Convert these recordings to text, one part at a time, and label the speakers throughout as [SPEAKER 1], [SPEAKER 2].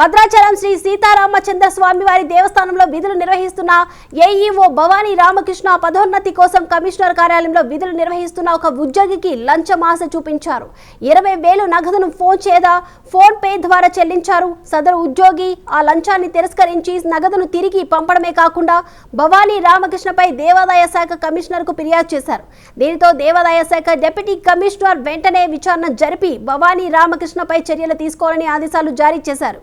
[SPEAKER 1] భద్రాచలం శ్రీ సీతారామచంద్ర స్వామి వారి దేవస్థానంలో విధులు నిర్వహిస్తున్న ఏఈఓ భవానీ రామకృష్ణ పదోన్నతి కోసం కమిషనర్ కార్యాలయంలో విధులు నిర్వహిస్తున్న ఒక ఉద్యోగికి లంచం ఆశ చూపించారు. ఇరవై వేలు నగదును ఫోన్ చేదా ఫోన్ పే ద్వారా చెల్లించారు. సదరు ఉద్యోగి ఆ లంచాన్ని తిరస్కరించి నగదును తిరిగి పంపడమే కాకుండా భవానీ రామకృష్ణపై దేవాదాయ శాఖ కమిషనర్కు ఫిర్యాదు చేశారు. దీనితో దేవాదాయ శాఖ డిప్యూటీ కమిషనర్ వెంటనే విచారణ జరిపి భవానీ రామకృష్ణపై చర్యలు తీసుకోవాలని ఆదేశాలు జారీ చేశారు.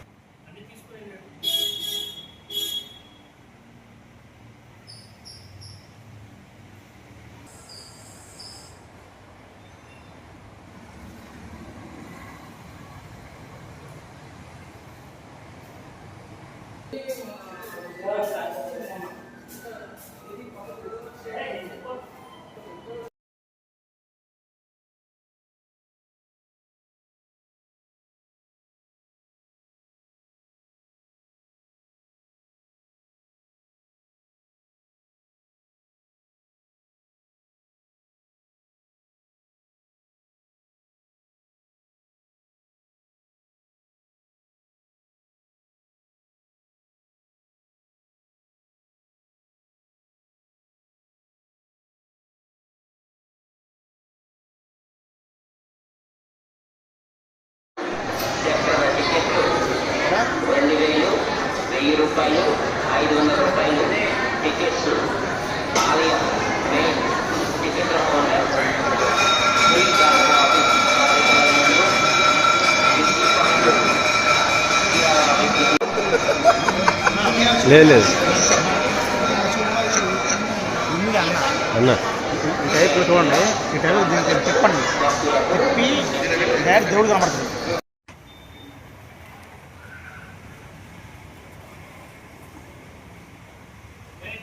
[SPEAKER 2] రెండు వేలు వెయ్యి రూపాయలు ఐదు వందల రూపాయలు టికెట్స్ ఆలయ main ticket counter Shri Gandhi office కార్యాలయంలో విద్యుత్ పనులు
[SPEAKER 3] లేదు లేదు అన్న
[SPEAKER 4] ఈ టైప్ చూడండి ఈ టైప్ దీనికి తిప్పండి తిప్పి డైరెక్ట్ దేవుడు కనబడుతుంది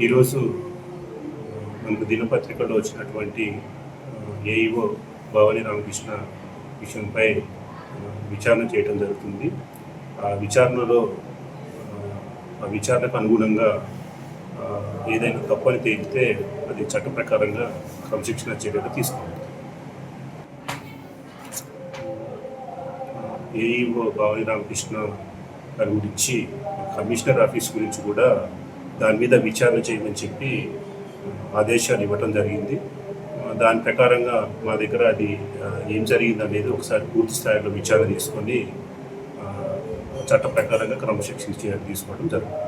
[SPEAKER 5] ఈరోజు మనకు దినపత్రికలో వచ్చినటువంటి ఏఈఓ భవానీ రామకృష్ణ విషయంపై విచారణ చేయడం జరుగుతుంది. ఆ విచారణలో ఆ, విచారణకు అనుగుణంగా ఏదైనా తప్పని తేలితే అది చట్ట ప్రకారంగా క్రమశిక్షణ చర్యలు తీసుకోవాలి. ఏఈఓ భవానీ రామకృష్ణ దాని గురించి కమిషనర్ ఆఫీస్ గురించి కూడా దాని మీద విచారణ చేయమని చెప్పి ఆదేశాలు ఇవ్వటం జరిగింది. దాని ప్రకారంగా మా దగ్గర అది ఏం జరిగింది అనేది ఒకసారి పూర్తి స్థాయిలో విచారణ తీసుకొని చట్ట ప్రకారంగా క్రమశిక్షణ తీసుకోవడం జరుగుతుంది.